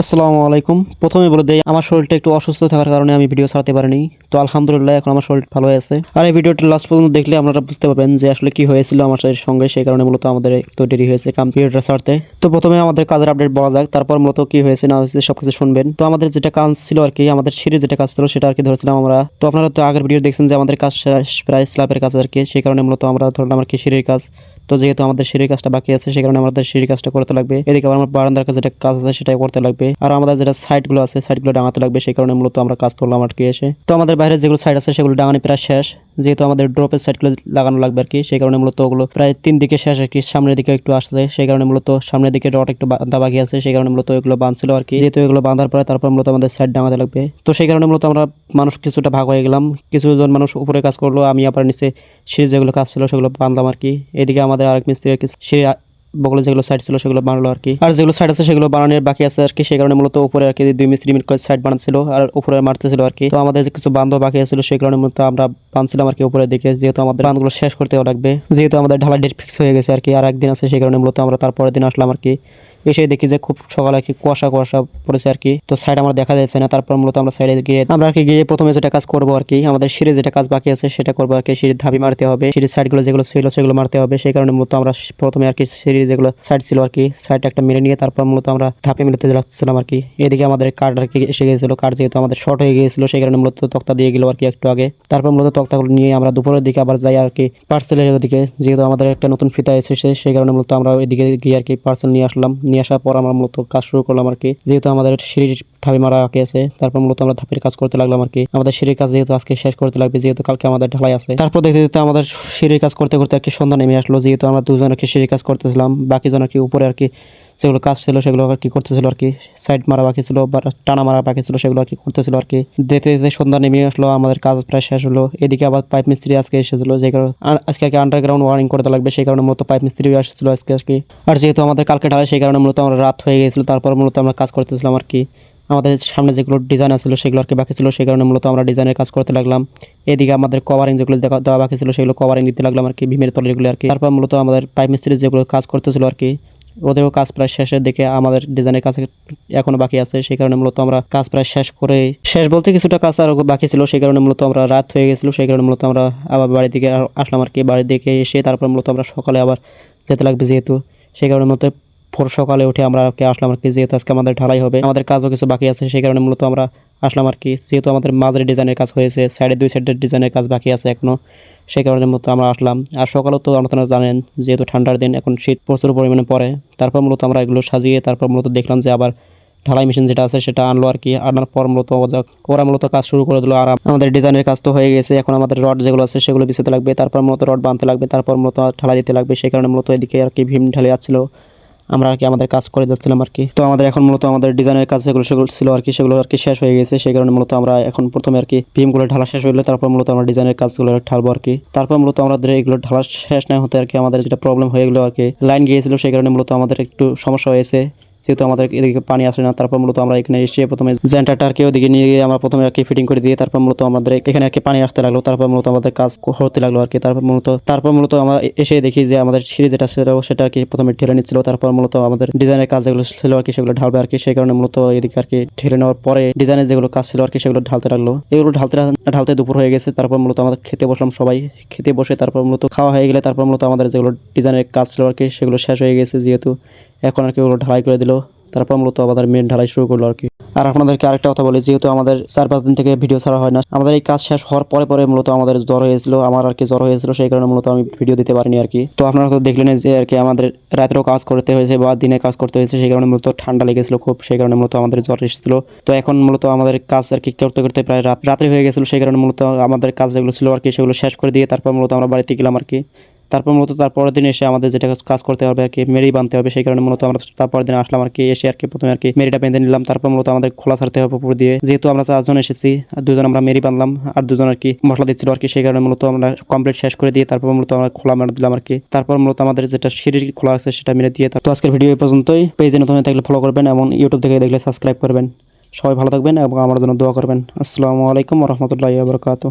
আসসালামু আলাইকুম। প্রথমে বলে দেয় আমার শরীরটা একটু অসুস্থ থাকার কারণে আমি ভিডিও ছাড়তে পারিনি। তো আলহামদুলিল্লাহ, এখন আমার শরীর ভালো আছে আর এই ভিডিওটা লাস্ট পর্যন্ত দেখলে আপনারা বুঝতে পারবেন যে আসলে কি হয়েছিল আমার সঙ্গে, সেই কারণে মূলত আমাদের একটু দেরি হয়েছে কম্পিউটার ছাড়তে। তো প্রথমে আমাদের কাজের আপডেট বলা যাক, তারপর মূলত কি হয়েছে না হয়েছে সবকিছু শুনবেন। তো আমাদের যেটা কাজ ছিল আর কি, আমাদের সিঁড়ি যেটা কাজ ছিল সেটা আর কি ধরেছিলাম আমরা। তো আপনারা তো আগের ভিডিও দেখছেন যে আমাদের কাজ প্রায় স্ল্যাবের কাজ আর কি, সেই কারণে মূলত আমরা ধরলাম আর কি সিঁড়ির কাজ। তো যেহেতু আমাদের সিঁড়ির কাজটা বাকি আছে সে কারণে আমাদের সিঁড়ির কাজটা করতে লাগবে। এদিকে আমার বারান্দার কাছে যেটা কাজ আছে, সেটাই করতে লাগবে। আর আমাদের যেটা সাইডগুলো আছে সাইডগুলো ডাঙাতে লাগবে, সেই কারণে মূলত আমরা কাজ করলাম আর কি এসে। তো আমাদের বাইরে যেগুলো সাইড আছে, সেগুলো ডাঙানি প্রায় শেষ। যেহেতু আমাদের ড্রপের সাইডগুলো লাগানো লাগবে আর কি, সেই কারণে মূলত ওগুলো প্রায় তিন দিকে শেষ আর কি সামনের দিকে একটু আসছে সেই কারণে মূলত সামনের দিকে রড একটু বাঁধা বাকি আছে, সেই কারণে মূলত এগুলো বাঁধছিল আর কি। যেহেতু এগুলো বাঁধার পরে তারপর মূলত আমাদের সাইড ডাঙাতে লাগবে। তো সেই কারণে মূলত আমরা মানুষ কিছুটা ভাগ হয়ে গেলাম। কিছুজন মানুষ উপরে কাজ করল, আমি আবার নিচে সিঁড়ি যেগুলো কাজ ছিল সেগুলো বাঁধলাম আর কি। এদিকে আমাদের আরেক মিস্ত্রি সিঁড়ি বগলে যেগুলো সাইড ছিল সেগুলো বানালো আর কি। আর যেগুলো সাইড আছে সেগুলো বানানোর বাকি আছে আর কি, সেই কারণে মূলত উপরে আর কি দুই মিস্ত্রি মিল করে সাইড বানাচ্ছিল আর উপরে মারতেছিল আর কি। তো আমাদের যে কিছু বান্ধব বাকি আছিল সেই কারণে মূলত আমরা বানছিলাম আর কি উপরে দিকে, যেহেতু আমাদের বান্ধগুলো শেষ করতে লাগবে। যেহেতু আমাদের ঢালা ডেট ফিক্স হয়ে গেছে আর কি, আর একদিন আছে সেই কারণে মূলত আমরা তারপরের দিন আসলাম আর কি। এসে দেখি যে খুব সকালে আর কি কুয়াশা কুয়াশা পড়েছে আর কি। তো সাইড আমার দেখা যাচ্ছে না, তারপর মূলত আমরা সাইডে গিয়ে, আমরা আর কি গিয়ে প্রথমে যেটা কাজ করব আর কি, আমাদের সিঁড়ি যেটা কাজ বাকি আছে সেটা করব আর কি, সিঁড়ির ধাবি মারতে হবে। সিঁড়ির সাইডগুলো যেগুলো ছিল সেগুলো মারতে হবে, সেই কারণে মূলত আমরা প্রথমে আর কি সিঁড়ির যেগুলো সাইড ছিল আর কি সাইড একটা মেরে নিয়ে তারপর মূলত আমরা ধাপে মিলাতে লাগছিলাম আর কি। এদিকে আমাদের কার্ড আর কি এসে গিয়েছিল কার্ড যেহেতু আমাদের শর্ট হয়ে গিয়েছিল, সেই কারণে মূলত তক্তা দিয়ে গেল আর কি একটু আগে। তারপর মূলত তক্তাগুলো নিয়ে আমরা দুপুরের দিকে আবার যাই আর কি পার্সেলের দিকে। যেহেতু আমাদের একটা নতুন ফিতা এসেছে, সেই কারণে মূলত আমরা এদিকে গিয়ে আর কি পার্সেল নিয়ে আসলাম। নিয়ে আসার পর আমরা মূলত কাজ শুরু করলাম আর কি। যেহেতু আমাদের সিঁড়ির ধাপি মারা বাকি আছে, তারপর মূলত আমরা ধাপের কাজ করতে লাগলাম আর কি। আমাদের সিঁড়ির কাজ যেহেতু আজকে শেষ করতে লাগবে, যেহেতু কালকে আমাদের ঢালাই আছে। তারপর দেখতে দেখতে আমাদের সিঁড়ির কাজ করতে করতে আর কি সন্ধ্যা নেমে আসলো। যেহেতু আমরা দুজন আর কি সিঁড়ির কাজ করতেছিলাম বাকি জন আর কি উপরে আর কি সেগুলো কাজ ছিল সেগুলো আর কি করতেছিল আর কি। সাইড মারা বাকি ছিল বা টানা মারা বাকি ছিল সেগুলো আর কি করতেছিল আর কি। দেখতে দেখতে সন্ধ্যা নেমে আসলো, আমাদের কাজ প্রায় শেষ হলো। এদিকে আবার পাইপ মিস্ত্রি আজকে এসেছিল, যে কারণে আজকে আর কি আন্ডারগ্রাউন্ড ওয়ারিং করতে লাগবে, সেই কারণে মূলত পাইপ মিস্ত্রি আসছিল আজকে আর কি। আর যেহেতু আমাদের কালকে ঢালাই, সেই কারণে মূলত আমরা রাত হয়ে গেছিল, তারপর মূলত আমরা কাজ করতেছিলাম আর কি। আমাদের সামনে যেগুলো ডিজাইন আছিল সেগুলো আর কি বাকি ছিল, সেই কারণে মূলত আমরা ডিজাইনের কাজ করতে লাগলাম। এদিকে আমাদের কভারিং যেগুলো দেওয়া বাকি ছিল সেগুলো কভারিং দিতে লাগলাম আর কি, ভীমের তলেগুলো আর কি। তারপর মূলত আমাদের পাইপ মিস্ত্রি যেগুলো কাজ করতেছিল আর কি, ওদেরও কাজ প্রায় শেষের দিকে আমাদের ডিজাইনের কাজ এখনও বাকি আছে, সেই কারণে মূলত আমরা কাজ প্রায় শেষ করে শেষ বলতে কিছুটা কাজ আর বাকি ছিল, সেই কারণে মূলত আমরা রাত হয়ে গেছিল, সেই কারণে মূলত আমরা আবার বাড়ি থেকে আসলাম আর কি। বাড়ি থেকে এসে তারপর মূলত আমরা সকালে আবার যেতে লাগবে যেহেতু, সেই কারণে মূলত ভোর সকালে উঠে আমরা কি আসলাম আর কি, যেহেতু আজকে আমাদের ঢালাই হবে, আমাদের কাজও কিছু বাকি আছে, সেই কারণে মূলত আমরা আসলাম আর কি। যেহেতু আমাদের মাঝের ডিজাইনের কাজ হয়েছে সাইডে দুই সাইডের ডিজাইনের কাজ বাকি আছে এখনও, সেই কারণে মূলত আমরা আসলাম। আর সকালেও তো আপনারা জানেন, যেহেতু ঠান্ডার দিন, এখন শীত প্রচুর পরিমাণে পড়ে, তারপর মূলত আমরা এগুলো সাজিয়ে তারপর মূলত দেখলাম যে আবার ঢালাই মেশিন যেটা আছে সেটা আনলো আর কি, আনার পর মূলত ওরা মূলত কাজ শুরু করে দিলো। আর আমাদের ডিজাইনের কাজ তো হয়ে গেছে, এখন আমাদের রড যেগুলো আছে সেগুলো বিছাতে লাগবে, তারপর মূলত রড বাঁধতে লাগবে, তারপর মূলত ঢালাই দিতে লাগবে, সেই কারণে মূলত এদিকে আর কি ভীম ঢালে যাচ্ছিল। আমরা আর কি আমাদের কাজ করে যাচ্ছিলাম আর কি। তো আমাদের এখন মূলত আমাদের ডিজাইনের কাজ যেগুলো, সেগুলো ছিল আর কি, সেগুলো আর কি শেষ হয়ে গেছে। সেই কারণে মূলত আমরা এখন প্রথমে আর কি ভীমগুলো ঢালা শেষ হইলে তারপর মূলত আমরা ডিজাইনের কাজগুলো ঢালবো আর কি। তারপর মূলত আমাদের এগুলো ঢালা শেষ না হতে আর কি আমাদের যেটা প্রবলেম হয়ে গেলো আর কি লাইন গিয়েছিল, সেই কারণে মূলত আমাদের একটু সমস্যা হয়েছে। যেহেতু আমাদের এদিকে পানি আসে না, তারপর মূলত আমরা এখানে এসে প্রথমে জেন্টারটারকে ওদিকে নিয়ে গিয়ে আমরা প্রথমে আর কি ফিটিং করে দিয়ে তারপর মূলত আমাদের এখানে আর কি পানি আসতে লাগল, তারপর মূলত আমাদের কাজ হতে লাগল আর কি তারপর মূলত তারপর মূলত আমরা এসে দেখি যে আমাদের সিঁড়ি যেটা ছিল সেটা আর কি প্রথমে ঢেলে নিচ্ছিল, তারপর মূলত আমাদের ডিজাইনের কাজ যেগুলো ছিল আর কি সেগুলো ঢালবে আর কি সেই কারণে মূলত এদিকে আর কি ঢেলে নেওয়ার পরে ডিজাইনের যেগুলো কাজ ছিল আর কি সেগুলো ঢালতে লাগল। এগুলো ঢালতে ঢালতে দুপুর হয়ে গেছে, তারপর মূলত আমাদের খেতে বসলাম সবাই, খেতে বসে তারপর মূলত খাওয়া হয়ে গেলে তারপর মূলত আমাদের যেগুলো ডিজাইনের কাজ ছিল আর কি সেগুলো শেষ হয়ে গেছে, যেহেতু এখন আর কি ওগুলো ঢালাই করে দিল। তারপর মূলত আমাদের মেন ঢালাই শুরু করল আর কি আর আপনাদেরকে আরেকটা কথা বলি, যেহেতু আমাদের চার পাঁচ দিন থেকে ভিডিও ছাড়া হয় না, আমাদের এই কাজ শেষ হওয়ার পরে পরে মূলত আমাদের জ্বর হয়েছিল, আমার আর কি জ্বর হয়েছিল, সেই কারণে মূলত আমি ভিডিও দিতে পারিনি আর কি তো আপনারা তো দেখলেন যে আর কি আমাদের রাতেরও কাজ করতে হয়েছে বা দিনে কাজ করতে হয়েছে, সেই কারণে মূলত ঠান্ডা লেগেছিল খুব, সেই কারণে মূলত আমাদের জ্বর এসেছিল। তো এখন মূলত আমাদের কাজ আর কি করতে করতে প্রায় রাত, রাত্রি হয়ে গেছিল, সেই কারণে মূলত আমাদের কাজ যেগুলো ছিল আর কি, সেগুলো শেষ করে দিয়ে তারপর মূলত আমরা বাড়িতে গেলাম আর কি। তারপর মূলত তারপরের দিন এসে আমাদের যেটা কাজ করতে হবে আর কি, মেরি বাঁধতে হবে। সেই কারণে মূলত আমরা তারপরের দিন আসলাম আর কি, এসে আর কি প্রথমে আর কি মেরিটা বেঁধে নিলাম। তারপর মূলত আমাদের খোলা ছাড়তে হবে উপর দিয়ে। যেহেতু আমরা চারজন এসেছি, আর দুজন আমরা মেরি বাঁধলাম, আর দুজন আর কি মশলা দিচ্ছিল আর কি, সেই কারণে মূলত আমরা কমপ্লিট শেষ করে দিয়ে তারপর মূলত আমরা খোলা মেরে দিলাম আর কি। তারপর মূলত আমাদের যেটা সিঁড়ি খোলা আছে, সেটা মেরে দিয়ে তো আজকের ভিডিও পর্যন্তই। পেজে নতুন থাকলে ফলো করবেন এবং ইউটিউব থেকে দেখলে সাবস্ক্রাইব করবেন। সবাই ভালো থাকবেন এবং আমার জন্য দোয়া করবেন। আসসালামু আলাইকুম রহমতুল্লাহ বরকাত